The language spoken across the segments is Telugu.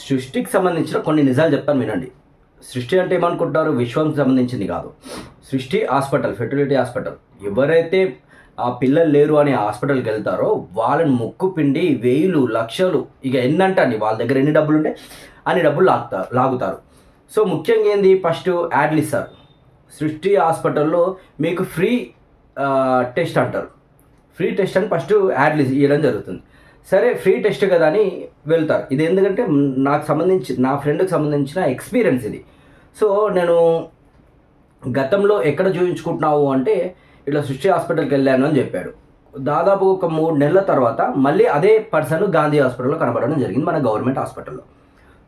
సృష్టికి సంబంధించిన కొన్ని నిజాలు చెప్తాను వినండి. సృష్టి అంటే ఏమనుకుంటారు? విశ్వంకి సంబంధించింది కాదు. సృష్టి హాస్పిటల్ ఫెర్టిలిటీ హాస్పిటల్. ఎవరైతే ఆ పిల్లలు లేరు అని హాస్పిటల్కి వెళ్తారో వాళ్ళని ముక్కు పిండి వేలు లక్షలు ఇక ఎన్నంటే అండి వాళ్ళ దగ్గర ఎన్ని డబ్బులు ఉంటే అన్ని డబ్బులు లాగుతారు లాగుతారు. సో ముఖ్యంగా ఏంది? ఫస్ట్ యాడ్లు ఇస్తారు సృష్టి హాస్పిటల్లో మీకు ఫ్రీ టెస్ట్ అంటారు. ఫ్రీ టెస్ట్ అని ఫస్ట్ యాడ్లు ఇవ్వడం జరుగుతుంది. సరే ఫ్రీ టెస్ట్ కదా అని వెళ్తారు. ఇది ఎందుకంటే నాకు సంబంధించి నా ఫ్రెండ్కి సంబంధించిన ఎక్స్పీరియన్స్ ఇది. సో నేను గతంలో ఎక్కడ చూపించుకుంటున్నావు అంటే ఇట్లా సృష్టి హాస్పిటల్కి వెళ్ళాను అని చెప్పాడు. దాదాపు ఒక మూడు నెలల తర్వాత మళ్ళీ అదే పర్సన్ గాంధీ హాస్పిటల్లో కనబడడం జరిగింది మన గవర్నమెంట్ హాస్పిటల్లో.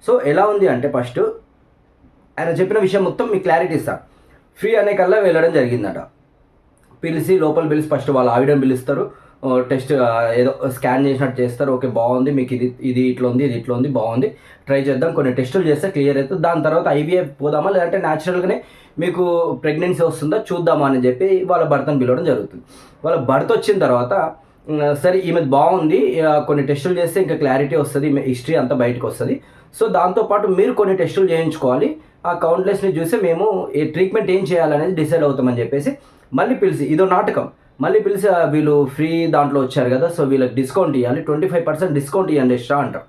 సో ఎలా ఉంది అంటే ఫస్ట్ ఆయన చెప్పిన విషయం మొత్తం మీకు క్లారిటీ ఇస్తాను ఫ్రీ అనే కల్లా వెళ్ళడం జరిగిందట. పిలిచి లోపల పిలిచి ఫస్ట్ వాళ్ళు ఆవిడని పిలుస్తారు. టెస్ట్ ఏదో స్కాన్ చేసినట్టు చేస్తారు. ఓకే బాగుంది మీకు ఇది ఇది ఇట్లా ఉంది ఇది ఇట్లా ఉంది బాగుంది. ట్రై చేద్దాం. కొన్ని టెస్టులు చేస్తే క్లియర్ అవుతుంది. దాని తర్వాత ఐవీఎఫ్ పోదామా? లేదంటే న్యాచురల్గానే మీకు ప్రెగ్నెన్సీ వస్తుందా? చూద్దామా అని చెప్పి వాళ్ళ భర్తను పిలవడం జరుగుతుంది. వాళ్ళ భర్త వచ్చిన తర్వాత సరే ఈమె బాగుంది. కొన్ని టెస్టులు చేస్తే ఇంకా క్లారిటీ వస్తుంది ఈమె హిస్టరీ అంతా బయటకు వస్తుంది. సో దాంతోపాటు మీరు కొన్ని టెస్టులు చేయించుకోవాలి. ఆ కౌంట్లెస్ని చూసి మేము ఏ ట్రీట్మెంట్ ఏం చేయాలనేది డిసైడ్ అవుతామని చెప్పేసి మళ్ళీ పిలిచి ఇదో నాటకం. మళ్ళీ పిలిచి వీళ్ళు ఫ్రీ దాంట్లో వచ్చారు కదా సో వీళ్ళకి డిస్కౌంట్ ఇవ్వాలి ట్వంటీ ఫైవ్ పర్సెంట్ డిస్కౌంట్ ఇవ్వండి ఎక్స్ట్రా అంటారు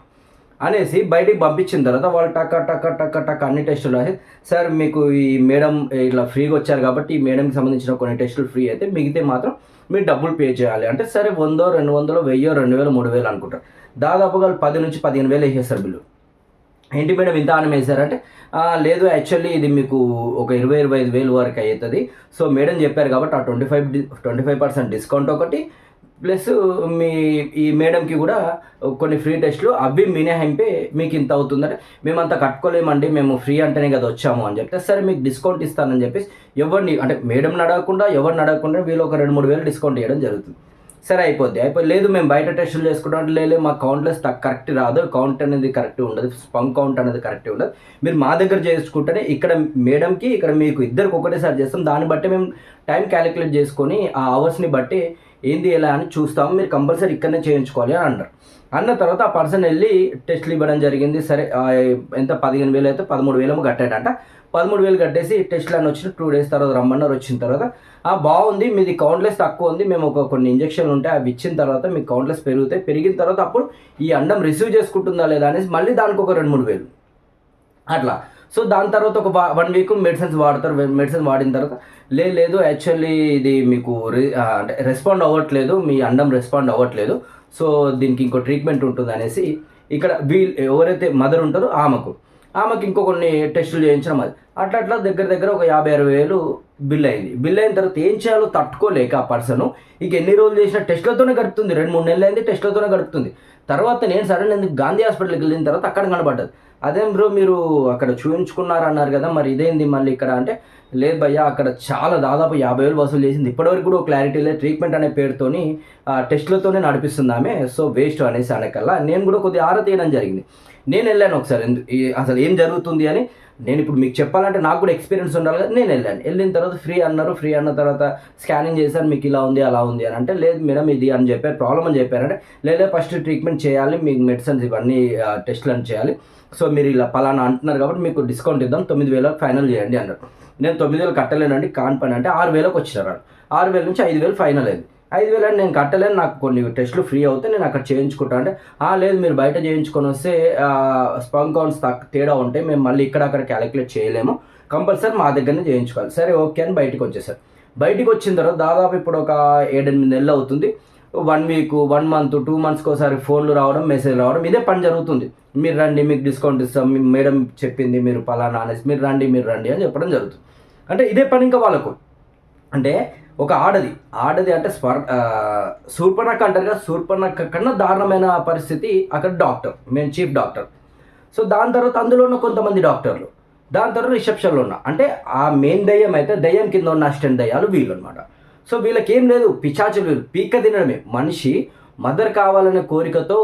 అనేసి బయటికి పంపించిన తర్వాత వాళ్ళు టక్క టక్క టక్క టక్క అన్ని టెస్టులు రాసి సార్ మీకు ఈ మేడం ఇట్లా ఫ్రీగా వచ్చారు కాబట్టి ఈ మేడంకి సంబంధించిన కొన్ని టెస్టులు ఫ్రీ అయితే మిగితే మాత్రం మీరు డబ్బులు పే చేయాలి. అంటే సరే వందో రెండు వందలు వెయ్యో రెండు వేలు మూడు వేలు అనుకుంటారు. దాదాపుగా పది నుంచి పదిహేను వేలు వేసేస్తారు బిల్లు. ఏంటి మేడం ఇంత ఆనం వేశారంటే లేదు యాక్చువల్లీ ఇది మీకు ఒక ఇరవై ఇరవై ఐదు వేలు వరకు అవుతుంది. సో మేడం చెప్పారు కాబట్టి ఆ twenty five twenty five percent discount ఒకటి. ప్లస్ మీ ఈ మేడంకి కూడా కొన్ని ఫ్రీ టెస్ట్లు అవి మినహాయింపే మీకు ఇంత అవుతుందంటే మేము అంత కట్టుకోలేమండి మేము ఫ్రీ అంటేనే కదా వచ్చాము అని చెప్తే సరే మీకు డిస్కౌంట్ ఇస్తానని చెప్పేసి ఎవరిని అంటే మేడం నడవకుండా ఎవరిని అడగకుండా వీళ్ళు ఒక రెండు మూడు వేలు డిస్కౌంట్ ఇవ్వడం జరుగుతుంది. సరే అయిపోద్ది. అయిపోయి లేదు మేము బయట టెస్టులు చేసుకుంటాం లేదు మా కౌంట్లెస్ కరెక్ట్ రాదు. కౌంట్ అనేది కరెక్ట్ ఉండదు. స్పంగ్ కౌంట్ అనేది కరెక్ట్ ఉండదు. మీరు మా దగ్గర చేసుకుంటేనే ఇక్కడ మేడంకి ఇక్కడ మీకు ఇద్దరికి ఒకటేసారి చేస్తాం. దాన్ని బట్టి మేము టైం క్యాలిక్యులేట్ చేసుకొని ఆ అవర్స్ని బట్టి ఏంది ఎలా అని చూస్తాము. మీరు కంపల్సరీ ఇక్కడనే చేయించుకోవాలి అని అన్నారు. అన్న తర్వాత ఆ పర్సన్ వెళ్ళి టెస్ట్లు ఇవ్వడం జరిగింది. సరే ఎంత? పదిహేను వేలు అయితే పదమూడు వేలేమో కట్టాడంట. పదమూడు వేలు కట్టేసి టెస్ట్లు అని వచ్చిన టూ డేస్ తర్వాత రమ్మన్నారు. వచ్చిన తర్వాత ఆ బాగుంది. మీది కౌంట్లెస్ తక్కువ ఉంది. మేము ఒక కొన్ని ఇంజక్షన్లు ఉంటాయి అవి ఇచ్చిన తర్వాత మీకు కౌంట్లెస్ పెరుగుతాయి. పెరిగిన తర్వాత అప్పుడు ఈ అండం రిసీవ్ చేసుకుంటుందా లేదా అనేసి మళ్ళీ దానికి ఒక రెండు మూడు వేలు. అట్లా. సో దాని తర్వాత ఒక వన్ వీక్ మెడిసిన్స్ వాడతారు. మెడిసిన్ వాడిన తర్వాత లే లేదు. యాక్చువల్లీ ఇది మీకు అంటే రెస్పాండ్ అవ్వట్లేదు. మీ అండం రెస్పాండ్ అవ్వట్లేదు. సో దీనికి ఇంకో ట్రీట్మెంట్ ఉంటుంది అనేసి ఇక్కడ వీల్ ఎవరైతే మదర్ ఉంటారో ఆమెకు ఆమెకి ఇంకో కొన్ని టెస్టులు చేయించడం అది. అట్లా అట్లా దగ్గర దగ్గర ఒక యాభై అరవై వేలు బిల్ అయింది. బిల్ అయిన తర్వాత ఏం చేయాలో తట్టుకోలేక ఆ పర్సన్. ఇక ఎన్ని రోజులు చేసిన టెస్ట్లతోనే గడుపుతుంది. రెండు మూడు నెలలు అయింది టెస్ట్లతోనే గడుపుతుంది. తర్వాత నేను సరే నేను గాంధీ హాస్పిటల్కి వెళ్ళిన తర్వాత అక్కడ కనబడ్డది. అదేం బ్రో మీరు అక్కడ చూపించుకున్నారు అన్నారు కదా మరి ఇదేంది మళ్ళీ ఇక్కడ అంటే లేదు భయ్యా అక్కడ చాలా దాదాపు యాభై వేలు వసూలు చేసింది. ఇప్పటివరకు కూడా క్లారిటీ లేదు. ట్రీట్మెంట్ అనే పేరుతోని ఆ, టెస్ట్లతోనే నడిపిస్తుంది ఆమె. సో వేస్ట్ అనేసి అనకల్లా. నేను కూడా కొద్దిగా ఆరా తీయడం జరిగింది. నేను వెళ్ళాను ఒకసారి. ఎందు- అసలు ఏం జరుగుతుంది అని నేను ఇప్పుడు మీకు చెప్పాలంటే నాకు కూడా ఎక్స్పీరియన్స్ ఉండాలి కదా నేను వెళ్ళాను. వెళ్ళిన తర్వాత ఫ్రీ అన్నారు ఫ్రీ అన్న తర్వాత స్కానింగ్ చేశాను మీకు ఇలా ఉంది అలా ఉంది అని. అంటే లేదు మేడం ఇది అని చెప్పారు ప్రాబ్లం అని చెప్పారంటే లేదా ఫస్ట్ ట్రీట్మెంట్ చేయాలి మీకు మెడిసిన్స్ ఇవన్నీ టెస్ట్లు అని చేయాలి. సో మీరు ఇలా పలానా అంటున్నారు కాబట్టి మీకు డిస్కౌంట్ ఇద్దాం తొమ్మిది వేలకు ఫైనల్ చేయండి అన్నారు. నేను తొమ్మిది వేలు కట్టలేనండి కాని పని అంటే ఆరు వేలకు వచ్చినారు ఆరు వేల నుంచి ఐదు వేలు ఫైనల్ అయింది. ఐదు వేలు అంటే నేను కట్టలేను నాకు కొన్ని టెస్టులు ఫ్రీ అవుతాయి నేను అక్కడ చేయించుకుంటా. అంటే "ఆ, లేదు మీరు బయట చేయించుకొని వస్తే స్పంగ్ కౌంట్స్ తేడా ఉంటాయి మేము మళ్ళీ ఇక్కడ అక్కడ క్యాలిక్యులేట్ చేయలేము. కంపల్సరీ మా దగ్గరనే చేయించుకోవాలి. సరే ఓకే అని బయటకు వచ్చేసారు. బయటకు వచ్చిన తర్వాత దాదాపు ఇప్పుడు ఒక ఏడెనిమిది నెలలు అవుతుంది. One week one month two మంత్స్కి ఒకసారి ఫోన్లు రావడం మెసేజ్ రావడం ఇదే పని జరుగుతుంది. మీరు రండి మీకు డిస్కౌంట్ ఇస్తాం మీ మేడం చెప్పింది మీరు పలానా అనేసి మీరు రండి మీరు రండి అని చెప్పడం జరుగుతుంది. అంటే ఇదే పని ఇంకా వాళ్ళకు. అంటే ఒక ఆడది. ఆడది అంటే స్వర్ ఆ, అంటారు కదా శూర్పణఖ కన్నా దారుణమైన పరిస్థితి అక్కడ డాక్టర్ మేము చీఫ్ డాక్టర్. సో దాని తర్వాత అందులో ఉన్న కొంతమంది డాక్టర్లు దాని తర్వాత రిసెప్షన్లో ఉన్న అంటే ఆ మెయిన్ దయ్యం అయితే దయ్యం కింద ఉన్న అసిస్టెంట్ దయ్యాలు వీళ్ళు అనమాట సో వీళ్ళకి ఏం లేదు పిచాచులు పీక తినడమే. మనిషి మదర్ కావాలనే కోరికతో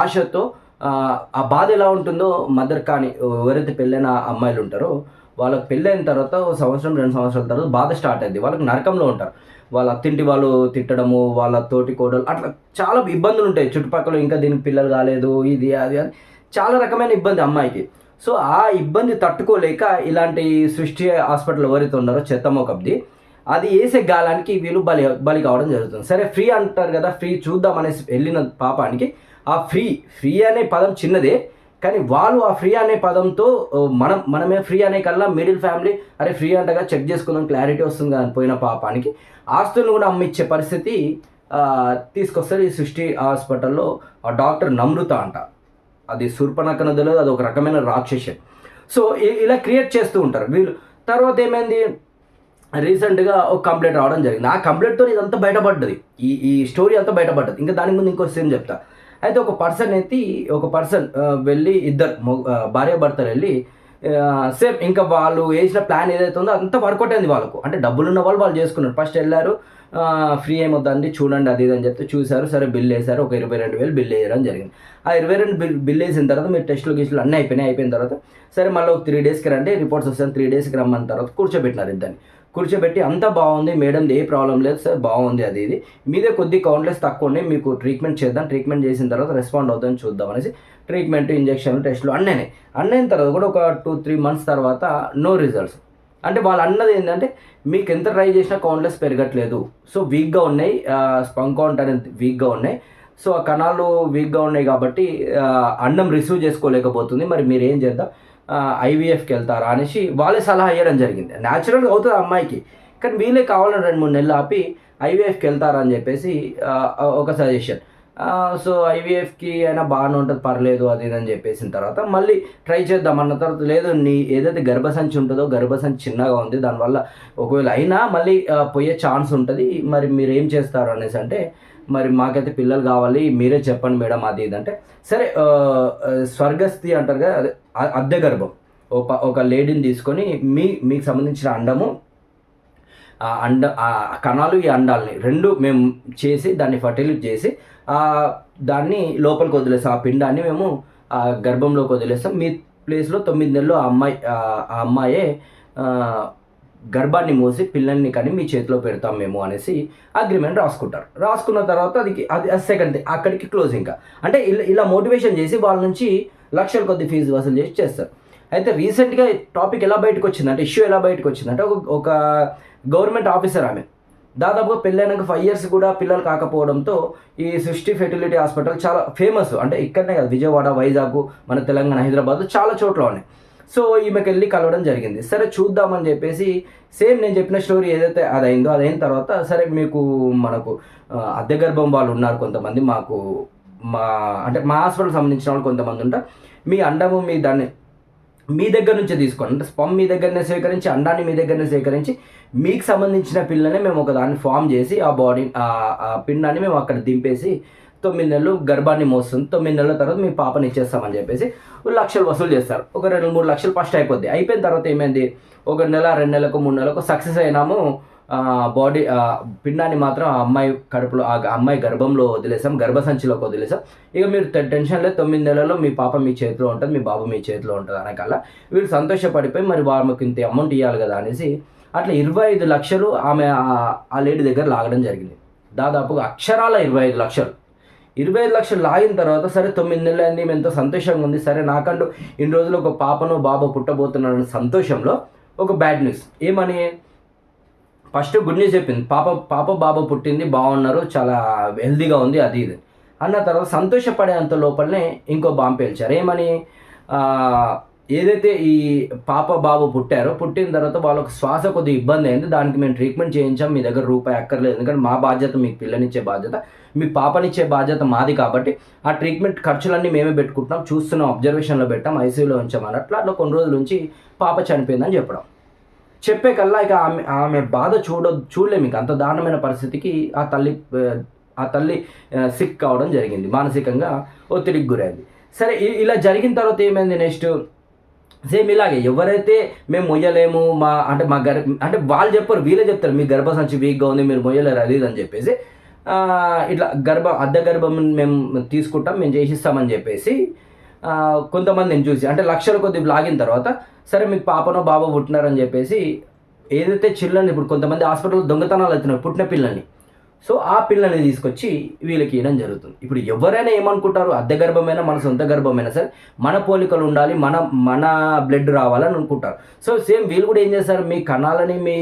ఆశతో ఆ, ఆ బాధ ఎలా ఉంటుందో మదర్ కానీ ఎవరైతే పెళ్ళైన అమ్మాయిలు ఉంటారో వాళ్ళకి పెళ్ళైన తర్వాత ఒక సంవత్సరం రెండు సంవత్సరాల తర్వాత బాధ స్టార్ట్ అయింది వాళ్ళకి నరకంలో ఉంటారు. వాళ్ళ అత్తింటి వాళ్ళు తిట్టడము వాళ్ళ తోటి కోడలు అట్లా చాలా ఇబ్బందులు ఉంటాయి. చుట్టుపక్కల ఇంకా దీనికి పిల్లలు కాలేదు ఇది అది అని చాలా రకమైన ఇబ్బంది అమ్మాయికి. సో ఆ ఇబ్బంది తట్టుకోలేక ఇలాంటి సృష్టి హాస్పిటల్ ఎవరైతే ఉన్నారో చెత్తమోకబ్ది అది వేసే గాలానికి వీళ్ళు బలి బలి కావడం జరుగుతుంది. సరే ఫ్రీ అంటారు కదా ఫ్రీ చూద్దాం అనేసి వెళ్ళిన పాపానికి ఆ ఫ్రీ ఫ్రీ అనే పదం చిన్నదే. కానీ వాళ్ళు ఆ ఫ్రీ అనే పదంతో మనం మనమే ఫ్రీ అనే కల్లా మిడిల్ ఫ్యామిలీ అరే ఫ్రీ అంటగా చెక్ చేసుకుందాం క్లారిటీ వస్తుంది కదా పోయిన పాపానికి. ఆస్తులను కూడా అమ్మిచ్చే పరిస్థితి తీసుకొస్తారు ఈ సృష్టి హాస్పిటల్లో. ఆ డాక్టర్ నమృత అంట. అది శూర్పణఖ నదిలో అది ఒక రకమైన రాక్షసం. సో ఇలా క్రియేట్ చేస్తూ ఉంటారు. వీళ్ళు తర్వాత ఏమైంది? రీసెంట్గా ఒక కంప్లైంట్ రావడం జరిగింది. ఆ కంప్లైంట్తో ఇదంతా బయటపడ్డది. ఈ ఈ స్టోరీ అంతా బయటపడ్డది. ఇంకా దాని ముందు ఇంకో సీన్ చెప్తా. అయితే ఒక పర్సన్ అయితే ఒక పర్సన్ వెళ్ళి ఇద్దరు భార్యాభర్తలు భార్య భర్తలు వెళ్ళి సేమ్ ఇంకా వాళ్ళు వేసిన ప్లాన్ ఏదైతే ఉందో అంతా వర్కౌట్ అయింది వాళ్ళకు. అంటే డబ్బులు ఉన్న వాళ్ళు వాళ్ళు చేసుకున్నారు. ఫస్ట్ వెళ్ళారు ఫ్రీ ఏమవుతుందండి చూడండి అది ఇది అని చెప్తే చూశారు. సరే బిల్ వేశారు ఒక ఇరవై రెండు వేలు బిల్ వేయడం జరిగింది. ఆ ఇరవై రెండు బిల్ బిల్ వేసిన తర్వాత మీరు టెస్టులు గీస్టులు అన్నీ అయిపోయినాయి అయిపోయిన తర్వాత సరే మళ్ళీ ఒక త్రీ డేస్కి రండి రిపోర్ట్స్ వస్తాను త్రీ డేస్కి రమ్మన్న తర్వాత కూర్చోబెట్టినారు ఇద్దరిని. కూర్చోబెట్టి అంతా బాగుంది మేడం ఏ ప్రాబ్లం లేదు సార్ బాగుంది అది ఇది. మీదే కొద్ది కౌంట్లెస్ తక్కువ ఉన్నాయి మీకు ట్రీట్మెంట్ చేద్దాం ట్రీట్మెంట్ చేసిన తర్వాత రెస్పాండ్ అవుతుందని చూద్దాం అనేసి ట్రీట్మెంట్ ఇంజెక్షన్ టెస్ట్లు అన్నైనాయి అన్నైన తర్వాత కూడా ఒక టూ త్రీ మంత్స్ తర్వాత నో రిజల్ట్స్ అంటే వాళ్ళు అన్నది ఏంటంటే మీకు ఎంత ట్రై చేసినా కౌంట్లెస్ పెరగట్లేదు. సో వీక్గా ఉన్నాయి స్పంగ్ కౌంట్ అనేది వీక్గా ఉన్నాయి. సో ఆ కణాలు వీక్గా ఉన్నాయి కాబట్టి అన్నం రిసీవ్ చేసుకోలేకపోతుంది. మరి మీరు ఏం చేద్దాం? ఐవీఎఫ్కి వెళ్తారా అనేసి వాళ్ళే సలహా ఇవ్వడం జరిగింది. న్యాచురల్గా అవుతుంది అమ్మాయికి. కానీ వీళ్ళే కావాలని రెండు మూడు నెలలు ఆపి ఐవీఎఫ్కి వెళ్తారా అని చెప్పేసి ఒక సజెషన్ సో ఐవీఎఫ్కి అయినా బాగానే ఉంటుంది పర్లేదు అది అని చెప్పేసిన తర్వాత మళ్ళీ ట్రై చేద్దాం అన్న తర్వాత లేదు నీ ఏదైతే గర్భసంచి ఉంటుందో గర్భసంచి చిన్నగా ఉంది దానివల్ల ఒకవేళ అయినా మళ్ళీ పోయే ఛాన్స్ ఉంటుంది. మరి మీరు ఏం చేస్తారు అనేసి అంటే మరి మాకైతే పిల్లలు కావాలి మీరే చెప్పండి మేడం అది ఇది అంటే. సరే స్వర్గస్థి అంటారు కదా అదే అద్దె గర్భం. ఒక ఒక లేడీని తీసుకొని మీ మీకు సంబంధించిన అండము ఆ అండ ఆ కణాలు ఈ అండాలని రెండు మేము చేసి దాన్ని ఫర్టిలైజ్ చేసి ఆ దాన్ని లోపలికి వదిలేస్తాం. ఆ పిండాన్ని మేము ఆ గర్భంలోకి వదిలేస్తాం. మీ ప్లేస్లో తొమ్మిది నెలలు ఆ అమ్మాయి ఆ అమ్మాయే గర్భాన్ని మోసి పిల్లల్ని కానీ మీ చేతిలో పెడతాం మేము అనేసి అగ్రిమెంట్ రాసుకుంటారు. రాసుకున్న తర్వాత అది అది సెకండ్ అక్కడికి క్లోజ్ ఇంకా అంటే ఇలా ఇలా మోటివేషన్ చేసి వాళ్ళ నుంచి లక్షల కొద్ది ఫీజు వసూలు చేసి చేస్తారు. అయితే రీసెంట్గా టాపిక్ ఎలా బయటకు వచ్చింది అంటే ఇష్యూ ఎలా బయటకు వచ్చిందంటే ఒక ఒక గవర్నమెంట్ ఆఫీసర్ ఆమె. దాదాపుగా పెళ్ళైనాక ఫైవ్ ఇయర్స్ కూడా పిల్లలు కాకపోవడంతో ఈ సృష్టి ఫెర్టిలిటీ హాస్పిటల్ చాలా ఫేమస్ అంటే ఇక్కడనే కాదు విజయవాడ వైజాగ్ మన తెలంగాణ హైదరాబాద్ చాలా చోట్ల ఉన్నాయి. సో ఈమెకి వెళ్ళి కలవడం జరిగింది. సరే చూద్దామని చెప్పేసి సేమ్ నేను చెప్పిన స్టోరీ ఏదైతే అది అయిందో అది అయిన తర్వాత సరే మీకు మనకు అద్దె గర్భం వాళ్ళు ఉన్నారు కొంతమంది మాకు మా అంటే మా హాస్పిటల్కి సంబంధించిన వాళ్ళు కొంతమంది ఉంటారు. మీ అండము మీ దాన్ని మీ దగ్గర నుంచే తీసుకోండి. అంటే స్పమ్ మీ దగ్గరనే సేకరించి అండాన్ని మీ దగ్గరనే సేకరించి మీకు సంబంధించిన పిల్లనే మేము ఒక దాన్ని ఫామ్ చేసి ఆ బాడీ ఆ పిండాన్ని మేము అక్కడ దింపేసి తొమ్మిది నెలలు గర్భాన్ని మోస్తుంది. తొమ్మిది నెలల తర్వాత మీ పాపని ఇచ్చేస్తామని చెప్పేసి లక్షలు వసూలు చేస్తారు. ఒక రెండు మూడు లక్షలు ఫస్ట్ అయిపోద్ది. అయిపోయిన తర్వాత ఏమైంది? ఒక నెల రెండు నెలలకు మూడు నెలలకు సక్సెస్ అయినాము. బాడీ పిండాన్ని మాత్రం ఆ అమ్మాయి కడుపులో ఆ అమ్మాయి గర్భంలో వదిలేసాం గర్భసంచిలోకి వదిలేసాం. ఇక మీరు టెన్షన్ లేదు తొమ్మిది నెలల్లో మీ పాప మీ చేతిలో ఉంటుంది మీ బాబు మీ చేతిలో ఉంటుంది అనకల్లా. వీళ్ళు సంతోషపడిపోయి మరి వాళ్ళకి ఇంత అమౌంట్ ఇవ్వాలి కదా అనేసి అట్లా ఇరవై ఐదు లక్షలు ఆమె ఆ- లేడీ దగ్గర లాగడం జరిగింది. దాదాపుగా అక్షరాల ఇరవై ఐదు లక్షలు. ఇరవై ఐదు లక్షలు లాగిన తర్వాత సరే తొమ్మిది నెలలు అయింది మేము ఎంతో సంతోషంగా ఉంది సరే నాకంటూ ఇన్ని రోజులు ఒక పాపను బాబు పుట్టబోతున్నాడని సంతోషంలో ఒక బ్యాడ్ న్యూస్ ఏమని? ఫస్ట్ గుడ్ న్యూస్ చెప్పింది. పాప పాప బాబు పుట్టింది బాగున్నారు చాలా హెల్దీగా ఉంది అది ఇది. అన్న తర్వాత సంతోషపడేంత లోపలనే ఇంకో బాంబు పేల్చారు. ఏమని? ఏదైతే ఈ పాప బాబు పుట్టారో పుట్టిన తర్వాత వాళ్ళకు శ్వాస కొద్దిగా ఇబ్బంది అయింది. దానికి మేము ట్రీట్మెంట్ చేయించాం. మీ దగ్గర రూపాయి అక్కర్లేదు. ఎందుకంటే మా బాధ్యత మీకు పిల్లనిచ్చే బాధ్యత మీ పాపనిచ్చే బాధ్యత మాది కాబట్టి ఆ ట్రీట్మెంట్ ఖర్చులన్నీ మేమే పెట్టుకుంటున్నాం. చూస్తున్నాం అబ్జర్వేషన్లో పెట్టాం ఐసీయూలో ఉంచాం అన్నట్లు. అట్లా కొన్ని రోజుల నుంచి పాప చనిపోయిందని చెప్పడం. చెప్పే కల్లా ఇక ఆమె ఆమె బాధ చూడ చూడలేము ఇక. అంత దారుణమైన పరిస్థితికి ఆ తల్లి ఆ, తల్లి సిక్ కావడం జరిగింది. మానసికంగా ఒత్తిడికి గురైంది. సరే ఇలా జరిగిన తర్వాత ఏమైంది నెక్స్ట్? సేమ్ ఇలాగే ఎవరైతే మేము మొయ్యలేము మా అంటే మా గర్ అంటే వాళ్ళు చెప్పరు వీళ్ళే చెప్తారు మీ గర్భసంచి వీక్గా ఉంది మీరు మొయ్యలేరు అది అని చెప్పేసి. ఇట్లా గర్భ అద్దె గర్భం మేము తీసుకుంటాం మేము చేసిస్తామని చెప్పేసి కొంతమందిని చూసి అంటే లక్షల కొద్ది లాగిన తర్వాత సరే మీకు పాపనో బాబో పుట్టినారని చెప్పేసి ఏదైతే చిల్లని ఇప్పుడు కొంతమంది హాస్పిటల్లో దొంగతనాలు అవుతున్నాయి పుట్టిన పిల్లల్ని సో ఆ పిల్లల్ని తీసుకొచ్చి వీళ్ళకి ఇవ్వడం జరుగుతుంది. ఇప్పుడు ఎవరైనా ఏమనుకుంటారు అద్దె గర్భమైనా మన సొంత గర్భమైనా సరే మన పోలికలు ఉండాలి మన మన బ్లడ్ రావాలని అనుకుంటారు. సో సేమ్ వీళ్ళు కూడా ఏం చేస్తారు మీ కణాలని మీ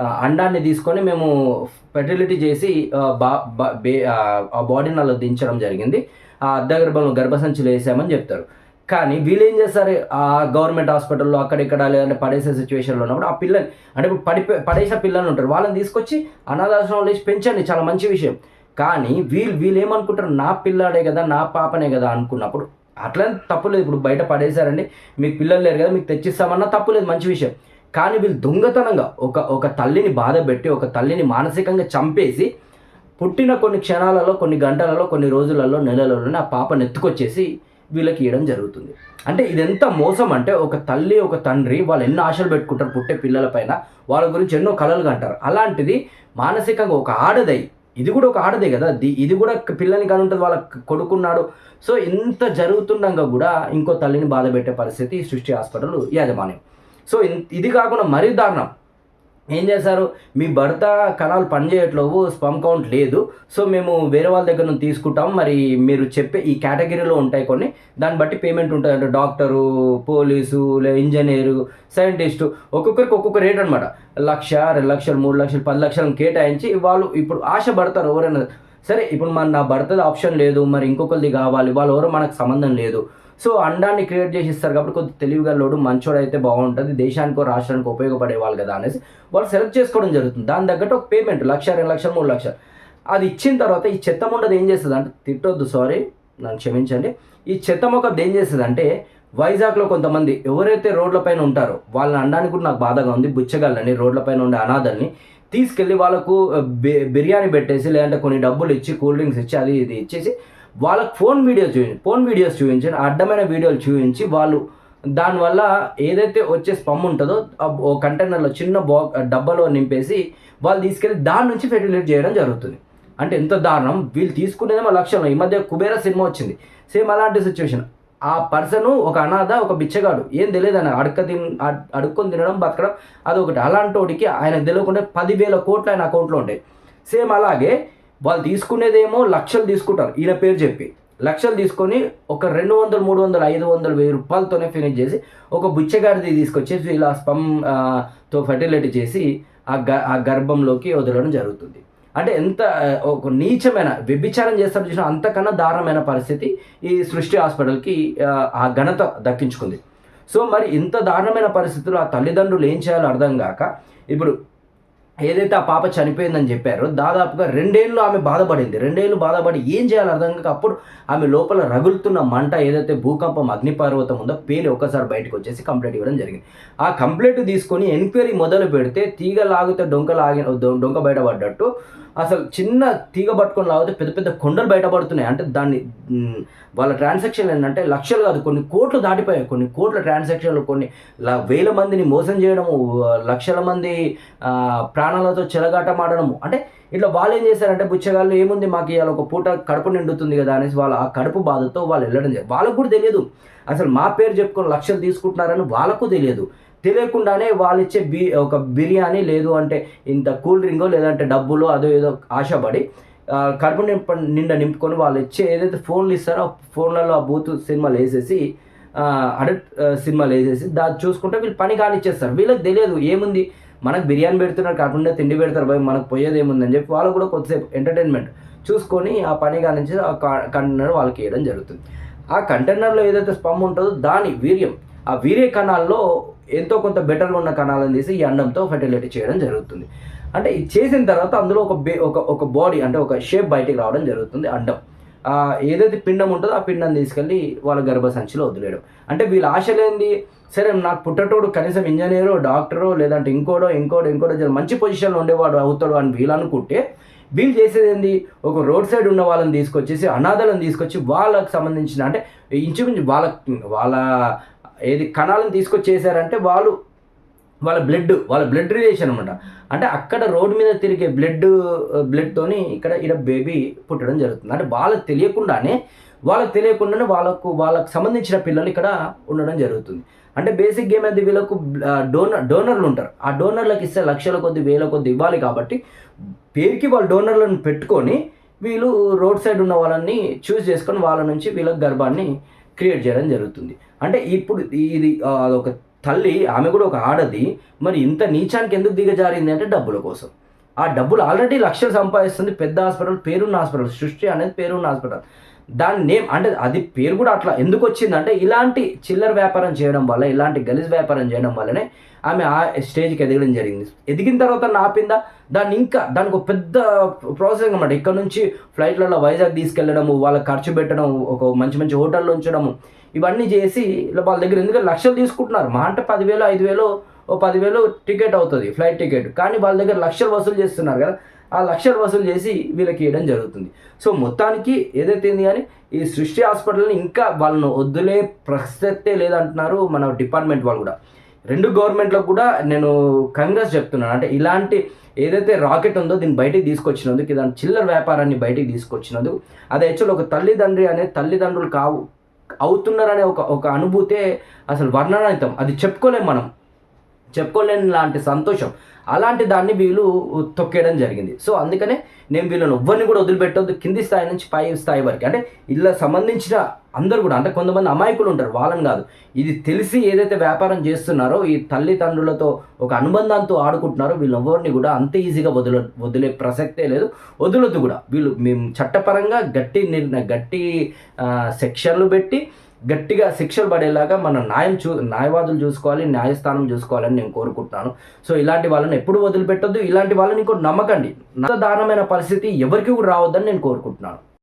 అండాన్ని తీసుకొని మేము ఫెర్టిలిటీ చేసి బా బా- బే- ఆ, ఆ బాడీని అలా దించడం జరిగింది. ఆ అద్దె గర్భంలో గర్భసంచులు వేసామని చెప్తారు. కానీ వీళ్ళు ఏం చేస్తారు? ఆ గవర్నమెంట్ హాస్పిటల్లో అక్కడిక్కడ లేదంటే పడేసే సిచ్యువేషన్లో ఉన్నప్పుడు ఆ పిల్లని అంటే ఇప్పుడు పడి పడేసిన పిల్లలు ఉంటారు. వాళ్ళని తీసుకొచ్చి అనాథాశ్రమంలో వేసి పెంచండి చాలా మంచి విషయం. కానీ వీళ్ళు వీళ్ళు ఏమనుకుంటారు? నా పిల్లాడే కదా నా పాపనే కదా అనుకున్నప్పుడు అట్లా తప్పులేదు ఇప్పుడు బయట పడేశారండి మీకు పిల్లలు లేరు కదా మీకు తెచ్చిస్తామన్నా తప్పులేదు మంచి విషయం. కానీ వీళ్ళు దొంగతనంగా ఒక ఒక తల్లిని బాధ పెట్టి ఒక తల్లిని మానసికంగా చంపేసి పుట్టిన కొన్ని క్షణాలలో కొన్ని గంటలలో కొన్ని రోజులలో నెలలలోనే ఆ పాపను ఎత్తుకొచ్చేసి వీళ్ళకి ఇవ్వడం జరుగుతుంది. అంటే ఇది ఎంత మోసం అంటే ఒక తల్లి ఒక తండ్రి వాళ్ళు ఎన్నో ఆశలు పెట్టుకుంటారు పుట్టే పిల్లల పైన. వాళ్ళ గురించి ఎన్నో కలలు కంటారు. అలాంటిది మానసికంగా ఒక ఆడదై ఇది కూడా ఒక ఆడదే కదా? ది- ఇది కూడా పిల్లని కానీ ఉంటుంది వాళ్ళ కొడుకున్నాడు. సో ఇంత జరుగుతుండగా కూడా ఇంకో తల్లిని బాధ పెట్టే పరిస్థితి సృష్టి హాస్పిటల్ యాజమాన్యం. సో ఇన్- ఇది కాకుండా మరీ దారుణం. ఏం చేశారు? మీ భర్త కణాలు పనిచేయట్లేవు స్పమ్ కౌంట్ లేదు. సో మేము వేరే వాళ్ళ దగ్గర నుంచి తీసుకుంటాం. మరి మీరు చెప్పే ఈ కేటగిరీలో ఉంటాయి కొన్ని. దాన్ని బట్టి పేమెంట్ ఉంటుంది. అంటే డాక్టరు పోలీసు లే ఇంజనీరు సైంటిస్టు ఒక్కొక్కరికి ఒక్కొక్క రేట్ అనమాట లక్ష రెండు లక్షలు మూడు లక్షలు పది లక్షలను కేటాయించి వాళ్ళు ఇప్పుడు ఆశ పడతారు ఎవరైనా. సరే ఇప్పుడు మన నా భర్తది ఆప్షన్ లేదు. మరి ఇంకొకరిది కావాలి. వాళ్ళు ఎవరో మనకు సంబంధం లేదు. సో అండాన్ని క్రియేట్ చేసి ఇస్తారు కాబట్టి కొద్ది తెలివిగా లోడు మంచోడు అయితే బాగుంటుంది దేశానికో రాష్ట్రానికి ఉపయోగపడే వాళ్ళు కదా అనేసి వాళ్ళు సెలెక్ట్ చేసుకోవడం జరుగుతుంది. దాని తగ్గట్టు ఒక పేమెంట్ లక్ష రెండు లక్షలు మూడు లక్షలు. అది ఇచ్చిన తర్వాత ఈ చెత్త ముండది ఏం చేస్తుంది అంటే తిట్టొద్దు సారీ నన్ను క్షమించండి. ఈ చెత్త మొక్కది ఏం చేస్తుంది అంటే వైజాగ్లో కొంతమంది ఎవరైతే రోడ్ల పైన ఉంటారో వాళ్ళని అనడానికి కూడా నాకు బాధగా ఉంది బుచ్చగాళ్ళని రోడ్ల పైన ఉండే అనాథల్ని తీసుకెళ్ళి వాళ్ళకు బి- బిర్యానీ పెట్టేసి లేదంటే కొన్ని డబ్బులు ఇచ్చి కూల్ డ్రింక్స్ ఇచ్చి అది ఇది ఇచ్చేసి వాళ్ళకి ఫోన్ వీడియోస్ చూపించి ఫోన్ వీడియోస్ చూపించి అడ్డమైన వీడియోలు చూపించి వాళ్ళు దానివల్ల ఏదైతే వచ్చే స్పమ్ ఉంటుందో ఓ కంటైనర్లో చిన్న బా డబ్బాలో నింపేసి వాళ్ళు తీసుకెళ్ళి దాని నుంచి ఫెర్టిలేట్ చేయడం జరుగుతుంది. అంటే ఎంత దారుణం. వీళ్ళు తీసుకునేదేమో లక్ష్యం ఈ మధ్య కుబేర సినిమా వచ్చింది. సేమ్ అలాంటి సిచ్యువేషన్. ఆ పర్సన్ ఒక అనాథ ఒక బిచ్చగాడు. ఏం తెలియదు ఆయన. అడక తిన్ అడుక్కొని తినడం బతకడం అదొకటి. అలాంటి వాడికి ఆయనకు తెలియకుండా పదివేల కోట్లు ఆయన అకౌంట్లో ఉంటాయి సేమ్ అలాగే వాళ్ళు తీసుకునేదేమో లక్షలు తీసుకుంటారు. ఈయన పేరు చెప్పి. లక్షలు తీసుకొని ఒక రెండు వందలు మూడు వందలు ఐదు వందలు వెయ్యి రూపాయలతోనే ఫినిష్ చేసి ఒక బుచ్చగాడిది తీసుకొచ్చేసి వీళ్ళ స్పమ్తో ఆ, ఫర్టిలిటీ చేసి ఆ గ ఆ గర్భంలోకి వదలడం జరుగుతుంది. అంటే ఎంత ఒక నీచమైన వ్యభిచారం చేస్తారు చూసిన అంతకన్నా దారుణమైన పరిస్థితి ఈ సృష్టి హాస్పిటల్కి ఆ, ఆ ఘనత దక్కించుకుంది. సో మరి ఇంత దారుణమైన పరిస్థితుల్లో ఆ తల్లిదండ్రులు ఏం చేయాలో అర్థం కాక ఇప్పుడు ఏదైతే ఆ పాప చనిపోయిందని చెప్పారో దాదాపుగా రెండేళ్ళు ఆమె బాధపడింది. రెండేళ్ళు బాధపడి ఏం చేయాలో అర్థం కాక అప్పుడు ఆమె లోపల రగులుతున్న మంట ఏదైతే భూకంపం అగ్నిపర్వతం ఉందో పేలి ఒక్కసారి బయటకు వచ్చేసి కంప్లైంట్ ఇవ్వడం జరిగింది. ఆ కంప్లైంట్ తీసుకొని ఎంక్వైరీ మొదలు పెడితే తీగ లాగితే డొంక లాగి డొంక బయటపడ్డట్టు. అసలు చిన్న తీగ పట్టుకొని లాగితే పెద్ద పెద్ద కొండలు బయటపడుతున్నాయి. అంటే దాన్ని వాళ్ళ ట్రాన్సాక్షన్ ఏంటంటే లక్షలు కాదు కొన్ని కోట్లు దాటిపోయాయి. కొన్ని కోట్ల ట్రాన్సాక్షన్లు కొన్ని ల- వేల మందిని మోసం చేయడము లక్షల మంది ప్రా ప్రాణాలతో చెలగాటమాడడము అంటే ఇట్లా వాళ్ళు ఏం చేశారంటే బుచ్చగాళ్ళు ఏముంది మాకు ఇవాళ ఒక పూట కడుపు నిండుతుంది కదా అనేసి వాళ్ళు ఆ కడుపు బాధతో వాళ్ళు వెళ్ళడం జరిగింది. వాళ్ళకు కూడా తెలియదు. అసలు మా పేరు చెప్పుకొని లక్షలు తీసుకుంటున్నారని వాళ్ళకు తెలియదు. తెలియకుండానే వాళ్ళు ఇచ్చే బి ఒక బిర్యానీ లేదు అంటే ఇంత కూల్ డ్రింకో లేదంటే డబ్బులో అదో ఏదో ఆశపడి కడుపు నింప నిండా నింపుకొని వాళ్ళు ఇచ్చే ఏదైతే ఫోన్లు ఇస్తారో ఆ ఫోన్లలో ఆ బూత్ సినిమాలు వేసేసి అడల్ట్ సినిమాలు వేసేసి దాన్ని చూసుకుంటే వీళ్ళు పని కానిచ్చేస్తారు. వీళ్ళకి తెలియదు ఏముంది? మనకు బిర్యానీ పెడుతున్నారు కాకుండా తిండి పెడతారు భయ మనకు పోయేది ఏముందని చెప్పి వాళ్ళు కూడా కొద్దిసేపు ఎంటర్టైన్మెంట్ చూసుకొని ఆ పని కానించి ఆ కంటైనర్ వాళ్ళకి వేయడం జరుగుతుంది. ఆ కంటైనర్లో ఏదైతే స్పమ్ ఉంటుందో దాని వీర్యం ఆ వీర్య కణాల్లో ఎంతో కొంత బెటర్గా ఉన్న కణాలను తీసి ఈ అండంతో ఫెర్టిలిటీ చేయడం జరుగుతుంది. అంటే ఇది చేసిన తర్వాత అందులో ఒక బే ఒక ఒక బాడీ అంటే ఒక షేప్ బయటికి రావడం జరుగుతుంది అండం ఏదైతే పిండం ఉంటుందో ఆ పిండం తీసుకెళ్ళి వాళ్ళ గర్భసంచిలో వదిలేయడం. అంటే వీళ్ళ ఆశలేంది సరే నాకు పుట్టటోడు కనీసం ఇంజనీరో డాక్టరో లేదంటే ఇంకోడో ఇంకోడో ఇంకోడో మంచి పొజిషన్లో ఉండేవాడు అవుతాడు అని వీళ్ళు అనుకుంటే వీళ్ళు చేసేది ఏంది? ఒక రోడ్ సైడ్ ఉన్న వాళ్ళని తీసుకొచ్చేసి అనాథలను తీసుకొచ్చి వాళ్ళకు సంబంధించిన అంటే ఇంచుమించు వాళ్ళ వాళ్ళ ఏది కణాలను తీసుకొచ్చేసారంటే వాళ్ళు వాళ్ళ బ్లడ్ వాళ్ళ బ్లడ్ రిలేషన్ అనమాట అంటే అక్కడ రోడ్డు మీద తిరిగే బ్లడ్ బ్లడ్తోని uh, ఇక్కడ ఇక్కడ బేబీ పుట్టడం జరుగుతుంది. అంటే వాళ్ళకి తెలియకుండానే వాళ్ళకి తెలియకుండానే వాళ్ళకు వాళ్ళకు సంబంధించిన పిల్లలు ఇక్కడ ఉండడం జరుగుతుంది. అంటే బేసిక్ గేమ్ అది వీళ్ళకు uh, డోనర్ డోనర్లు ఉంటారు. ఆ డోనర్లకు ఇస్తే లక్షల కొద్ది వేల కొద్ది ఇవ్వాలి కాబట్టి పేరుకి వాళ్ళు డోనర్లను పెట్టుకొని వీళ్ళు రోడ్ సైడ్ ఉన్న వాళ్ళని చూస్ చేసుకొని వాళ్ళ నుంచి వీళ్ళ గర్భాన్ని క్రియేట్ చేయడం జరుగుతుంది. అంటే ఇప్పుడు ఇది అదొక తల్లి ఆమె కూడా ఒక ఆడది. మరి ఇంత నీచానికి ఎందుకు దిగజారింది అంటే డబ్బుల కోసం. ఆ డబ్బులు ఆల్రెడీ లక్షలు సంపాదిస్తుంది పెద్ద హాస్పిటల్ పేరున్న హాస్పిటల్ సృష్టి అనేది పేరున్న హాస్పిటల్. దాని నేమ్ అంటే అది పేరు కూడా అట్లా ఎందుకు వచ్చిందంటే ఇలాంటి చిల్లర వ్యాపారం చేయడం వల్ల ఇలాంటి గలీజ్ వ్యాపారం చేయడం వల్లనే ఆమె ఆ స్టేజ్కి ఎదగడం జరిగింది. ఎదిగిన తర్వాత నాపిందా దాన్ని ఇంకా దానికి ఒక పెద్ద ప్రాసెస్ అనమాట ఇక్కడ నుంచి ఫ్లైట్లలో వైజాగ్ తీసుకెళ్ళడము వాళ్ళ ఖర్చు పెట్టడం ఒక మంచి మంచి హోటల్లో ఉంచడము ఇవన్నీ చేసి ఇలా వాళ్ళ దగ్గర ఎందుకంటే లక్షలు తీసుకుంటున్నారు. మా అంటే పదివేలు ఐదు వేలు ఓ పదివేలు టికెట్ అవుతుంది ఫ్లైట్ టికెట్. కానీ వాళ్ళ దగ్గర లక్షలు వసూలు చేస్తున్నారు కదా ఆ లక్షలు వసూలు చేసి వీళ్ళకి ఇవ్వడం జరుగుతుంది. సో మొత్తానికి ఏదైతే ఉంది కానీ ఈ సృష్టి హాస్పిటల్ని ఇంకా వాళ్ళను వద్దులే ప్రసక్తే లేదంటున్నారు మన డిపార్ట్మెంట్ వాళ్ళు కూడా. రెండు గవర్నమెంట్లకు కూడా నేను కంగ్రెస్ చెప్తున్నాను. అంటే ఇలాంటి ఏదైతే రాకెట్ ఉందో దీన్ని బయటికి తీసుకొచ్చినందుకు దాని చిల్లర వ్యాపారాన్ని బయటికి తీసుకొచ్చినందుకు అది యాక్చువల్ ఒక తల్లిదండ్రి అనే తల్లిదండ్రులు కావు అవుతున్నారనే ఒక ఒక అనుభూతే అసలు వర్ణనాతీతం. అది చెప్పుకోలేం మనం. చెప్పుకోలేని లాంటి సంతోషం. అలాంటి దాన్ని వీళ్ళు తొక్కేయడం జరిగింది. సో అందుకనే నేను వీళ్ళని ఎవ్వరిని కూడా వదిలిపెట్టొద్దు. కింది స్థాయి నుంచి పై స్థాయి వరకు. అంటే ఇలా సంబంధించిన అందరు కూడా అంటే కొంతమంది అమాయకులు ఉంటారు వాళ్ళని కాదు. ఇది తెలిసి ఏదైతే వ్యాపారం చేస్తున్నారో ఈ తల్లిదండ్రులతో ఒక అనుబంధంతో ఆడుకుంటున్నారో వీళ్ళు ఎవరిని కూడా అంత ఈజీగా వదిల వదిలే ప్రసక్తే లేదు. వదలొద్దు కూడా. వీళ్ళు మేము చట్టపరంగా గట్టి నిర్ణ గట్టి సెక్షన్లు పెట్టి గట్టిగా శిక్షలు పడేలాగా మన న్యాయం చూ న్యాయవాదులు చూసుకోవాలి న్యాయస్థానం చూసుకోవాలని నేను కోరుకుంటున్నాను. సో ఇలాంటి వాళ్ళని ఎప్పుడు వదిలిపెట్టొద్దు. ఇలాంటి వాళ్ళని ఇంకోటి నమ్మకండి. అంత దారుణమైన పరిస్థితి ఎవరికి కూడా రావద్దని నేను కోరుకుంటున్నాను.